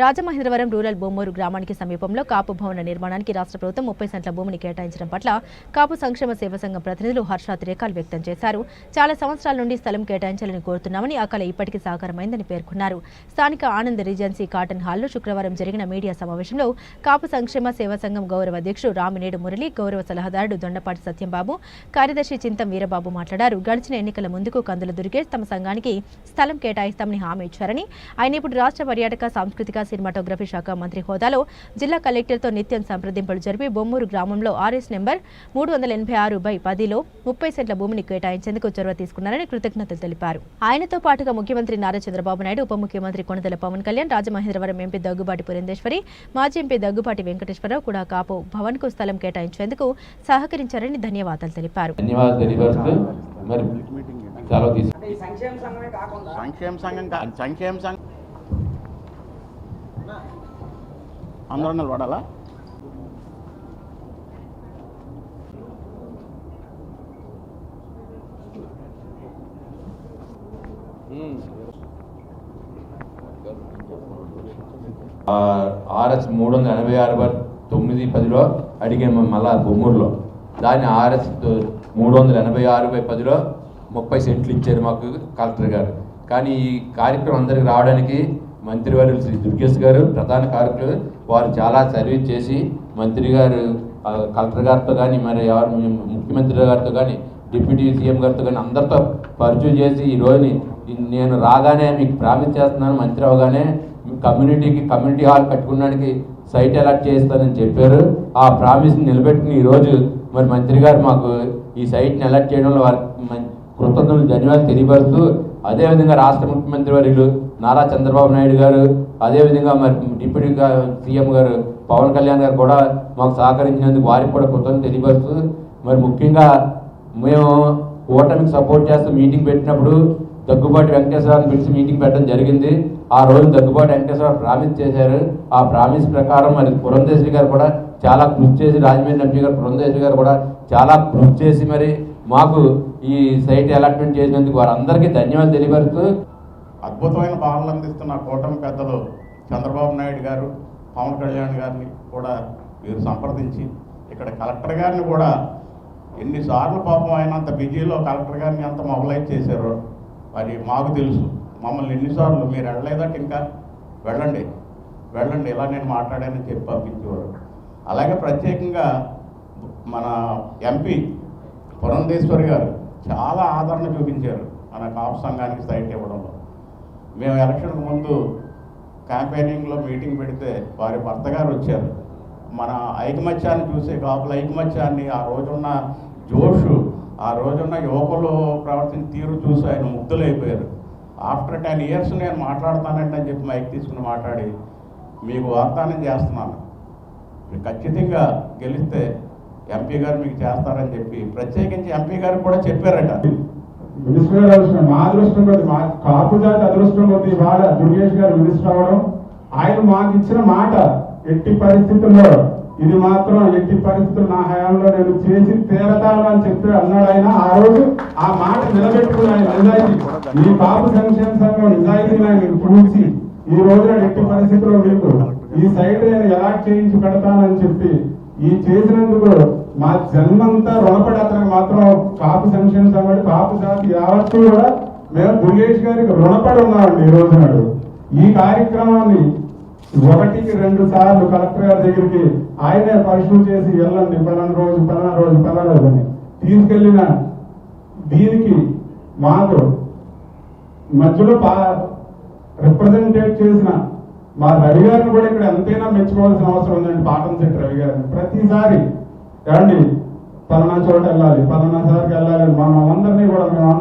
Rajamahendravaram rural Bommuru గ్రామానికి సమీపంలో కాపు భవన నిర్మాణానికి రాష్ట్ర ప్రభుత్వం ముప్పై సెంట్ల భూమిని కేటాయించడం పట్ల కాపు సంక్షేమ సేవ సంఘం ప్రతినిధులు హర్షాతిరేకాలు వ్యక్తం చేశారు. చాలా సంవత్సరాల నుండి స్థలం కేటాయించాలని కోరుతున్నామని ఆ కళ ఇప్పటికీ సాకారమైందని పేర్కొన్నారు. స్థానిక ఆనంద్ రీజెన్సీ కాటన్ హాల్లో శుక్రవారం జరిగిన మీడియా సమావేశంలో కాపు సంక్షేమ సేవా సంఘం గౌరవ అధ్యక్షుడు రామినేడు మురళి గౌరవ సలహాదారుడు దొండపాటి సత్యంబాబు కార్యదర్శి చింతం వీరబాబు మాట్లాడారు. గడిచిన ఎన్నికల ముందుకు కందుల దుర్గేష్ తమ సంఘానికి స్థలం కేటాయిస్తామని హామీ ఇచ్చారని. ఆయన ఇప్పుడు రాష్ట్ర పర్యాటక సాంస్కృతిక సినిమాటోగ్రఫీ శాఖ మంత్రి హోదాలో జిల్లా కలెక్టర్తో నిత్యం సంప్రదింపులు జరిపి బొమ్మూరు గ్రామంలో ఆర్ఎస్ నెంబర్ మూడు వందల ఎనభై ఆరు బై పదిలో ముప్పై సెంట్ల భూమిని కేటాయించేందుకు చొరవ తీసుకున్నారని కృతజ్ఞతలు తెలిపారు. ఆయనతో పాటుగా ముఖ్యమంత్రి నారా చంద్రబాబు నాయుడు ఉప ముఖ్యమంత్రి కొణిదెల పవన్ కళ్యాణ్ రాజమహేంద్రవరం ఎంపీ దగ్గుబాటి పురంధేశ్వరి మాజీ ఎంపీ దగ్గుబాటి వెంకటేశ్వరరావు కూడా కాపు భవన్కు స్థలం కేటాయించేందుకు సహకరించారని ధన్యవాదాలు తెలిపారు. సంక్షేమ సంఘమే కాకుండా సంక్షేమ సంఘం కా సంక్షేమ సంఘం అందరూ పడాలా? ఆర్ఎస్ మూడు వందల ఎనభై ఆరు బై తొమ్మిది పదిలో అడిగాము మళ్ళా బొమ్మూరులో. దాన్ని ఆర్ఎస్ మూడు వందల ఎనభై ఆరు బై పదిలో ముప్పై సెంట్లు ఇచ్చారు మాకు కలెక్టర్ గారు. కానీ ఈ కార్యక్రమం అందరికి రావడానికి మంత్రివర్యులు శ్రీ దుర్గేష్ గారు ప్రధాన కార్యకులు వారు చాలా సర్వీస్ చేసి మంత్రి గారు కలెక్టర్ గారితో కానీ మరి ఎవరు ముఖ్యమంత్రి గారితో కానీ డిప్యూటీ సీఎం గారితో కానీ అందరితో పరిచయం చేసి ఈ రోజుని నేను రాగానే మీకు ప్రామిస్ చేస్తున్నాను మంత్రి అవగానే కమ్యూనిటీకి కమ్యూనిటీ హాల్ కట్టుకోవడానికి సైట్ అలాట్ చేస్తానని చెప్పారు. ఆ ప్రామిస్ని నిలబెట్టుకుని ఈ రోజు మరి మంత్రి గారు మాకు ఈ సైట్ని అలాట్ చేయడంలో వారికి కృతజ్ఞతలు ధన్యవాదాలు తెలియపరుస్తూ అదేవిధంగా రాష్ట్ర ముఖ్యమంత్రి వర్యులు నారా చంద్రబాబు నాయుడు గారు అదేవిధంగా మరి డిప్యూటీ సీఎం గారు పవన్ కళ్యాణ్ గారు కూడా మాకు సహకరించినందుకు వారికి కూడా కృతజ్ఞత తెలియపరుస్తూ మరి ముఖ్యంగా మేము కూటమికి సపోర్ట్ చేస్తూ మీటింగ్ పెట్టినప్పుడు దగ్గుబాటి వెంకటేశ్వరరావుని పిలిచి మీటింగ్ పెట్టడం జరిగింది. ఆ రోజు దగ్గుబాటి వెంకటేశ్వరరావు ప్రామిస్ చేశారు. ఆ ప్రామిస్ ప్రకారం మరి పురంధేశ్వరి గారు కూడా చాలా కృషి చేసి రాజమండ్రి ఎంపీ గారు పురంధేశ్వరి గారు కూడా చాలా కృషి చేసి మరి మాకు ఈ సైట్ అలాట్మెంట్ చేసినందుకు వారందరికీ ధన్యవాదాలు తెలియపరుస్తూ అద్భుతమైన పాలన అందిస్తున్న కూటమి పెద్దలు చంద్రబాబు నాయుడు గారు పవన్ కళ్యాణ్ గారిని కూడా మీరు సంప్రదించి ఇక్కడ కలెక్టర్ గారిని కూడా ఎన్నిసార్లు పాపం ఆయన అంత బిజీలో కలెక్టర్ గారిని అంత మొబలైజ్ చేశారో. మరి మాకు తెలుసు. మమ్మల్ని ఎన్నిసార్లు మీరు వెళ్ళలేదట ఇంకా వెళ్ళండి. వెళ్ళండి. ఇలా నేను మాట్లాడానని చెప్పి పంపించేవారు. అలాగే ప్రత్యేకంగా మన ఎంపీ పురంధేశ్వరి గారు చాలా ఆదరణ చూపించారు మన కాపు సంఘానికి సైట్ ఇవ్వడంలో. మేము ఎలక్షన్కు ముందు క్యాంపెయినింగ్లో మీటింగ్ పెడితే వారి భర్త గారు వచ్చారు. మన ఐకమత్యాన్ని చూసే కాపుల ఐకమత్యాన్ని ఆ రోజున్న జోషు ఆ రోజున్న యువకులు ప్రవర్తించిన తీరు చూసి ఆయన ముగ్ధులైపోయారు ఆఫ్టర్ టెన్ ఇయర్స్ నేను మాట్లాడతానండి అని చెప్పి మైక్ తీసుకుని మాట్లాడి మీకు వాగ్దానం చేస్తున్నాను. ఖచ్చితంగా గెలిస్తే ఎంపీ గారు మీకు చేస్తారని చెప్పి ప్రత్యేకించి ఎంపీ గారు కూడా చెప్పారట. మినిస్టర్ గారు అదృష్టం. మా అదృష్టం కొద్ది మా కాపు జాతి అదృష్టం కొద్ది వాళ్ళ దుర్గేష్ గారు మినిస్టర్ అవడం ఆయన మాకు ఇచ్చిన మాట ఎట్టి పరిస్థితుల్లో ఇది మాత్రం ఎట్టి పరిస్థితులు నా హయాంలో నేను చేసి తీరతాను అని చెప్పి అన్నాడు ఆయన ఆ రోజు. ఆ మాట నిలబెట్టుకుని ఆయన నిజాయితీ. ఈ కాపు సంక్షేమ సంఘం నిజాయితీని ఆయన ఈ రోజున ఎట్టి పరిస్థితుల్లో మీకు ఈ సైడ్ నేను ఎలా చేయించి పెడతానని చెప్పి ఈ చేసినందుకు మా జన్మంతా రుణపడి అతనికి మాత్రం కాపు సంక్షేమ సంఘం కాపు జాతి యావత్తు కూడా మేము బుల్లేష్ గారికి రుణపడి ఉన్నామండి ఈ రోజు నాడు. ఈ కార్యక్రమాన్ని ఒకటికి రెండు సార్లు కలెక్టర్ గారి దగ్గరికి ఆయనే పరిశీలన చేసి వెళ్ళండి పలానా రోజు పలానా రోజు పలానా రోజు అని తీసుకెళ్ళిన దీనికి మాకు మధ్యలో రిప్రజెంటేట్ చేసిన మా రవి గారిని కూడా ఇక్కడ ఎంతైనా మెచ్చుకోవాల్సిన అవసరం ఉందండి పాటం సెట్ రవి గారిని. ప్రతిసారి ఏమండి పలానా చోట వెళ్ళాలి పలానా సార్కి వెళ్ళాలి మా మనందరినీ కూడా మేము